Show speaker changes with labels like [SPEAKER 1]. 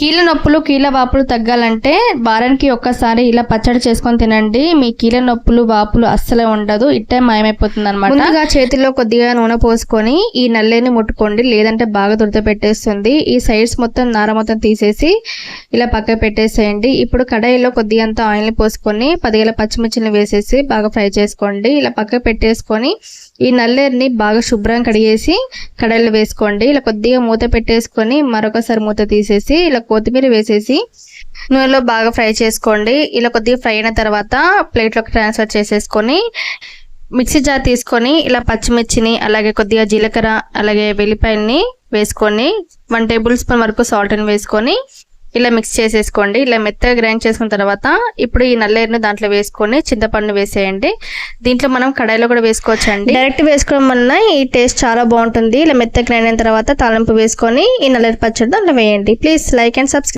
[SPEAKER 1] కీళ్ళ నొప్పులు కీళ్ళ వాపులు తగ్గాలంటే వారానికి ఒక్కసారి ఇలా పచ్చడి చేసుకొని తినండి. మీ కీళ్ళ నొప్పులు వాపులు అస్సలే ఉండదు. ఇట్టే మాయమైపోతుంది అనమాట ముందుగా చేతిలో కొద్దిగా నూనె పోసుకొని ఈ నల్లేని ముట్టుకోండి. లేదంటే బాగా దురద పెట్టేస్తుంది. ఈ సైడ్స్ మొత్తం నార మొత్తం తీసేసి ఇలా పక్క పెట్టేసేయండి. ఇప్పుడు కడాయిలో కొద్దిగా అంత పోసుకొని పదివేల పచ్చిమిర్చిని వేసేసి బాగా ఫ్రై చేసుకోండి. ఇలా పక్క పెట్టేసుకొని ఈ నల్లేరుని బాగా శుభ్రం కడిగేసి కడాయిలో వేసుకోండి. ఇలా కొద్దిగా మూత పెట్టేసుకొని మరొకసారి మూత తీసేసి ఇలా కొత్తిమీర వేసేసి నూనెలో బాగా ఫ్రై చేసుకోండి. ఇలా కొద్దిగా ఫ్రై అయిన తర్వాత ప్లేట్లోకి ట్రాన్స్ఫర్ చేసేసుకొని మిక్సీ జార్ తీసుకొని ఇలా పచ్చిమిర్చిని అలాగే కొద్దిగా జీలకర్ర అలాగే వెల్లిపాయని వేసుకొని వన్ టేబుల్ స్పూన్ వరకు సాల్ట్ని వేసుకొని ఇలా మిక్స్ చేసేసుకోండి. ఇలా మెత్తగా గ్రైండ్ చేసుకున్న తర్వాత ఇప్పుడు ఈ నల్లేరుని దాంట్లో వేసుకొని చింతపండు వేసేయండి. దీంట్లో మనం కడాయిలో కూడా వేసుకోవచ్చండి. డైరెక్ట్ వేసుకోవడం వలన ఈ టేస్ట్ చాలా బాగుంటుంది. ఇలా మెత్తగా గ్రైండ్ అయిన తర్వాత తాలింపు వేసుకొని ఈ నల్లేరు పచ్చడి దాంట్లో వేయండి. Please like and subscribe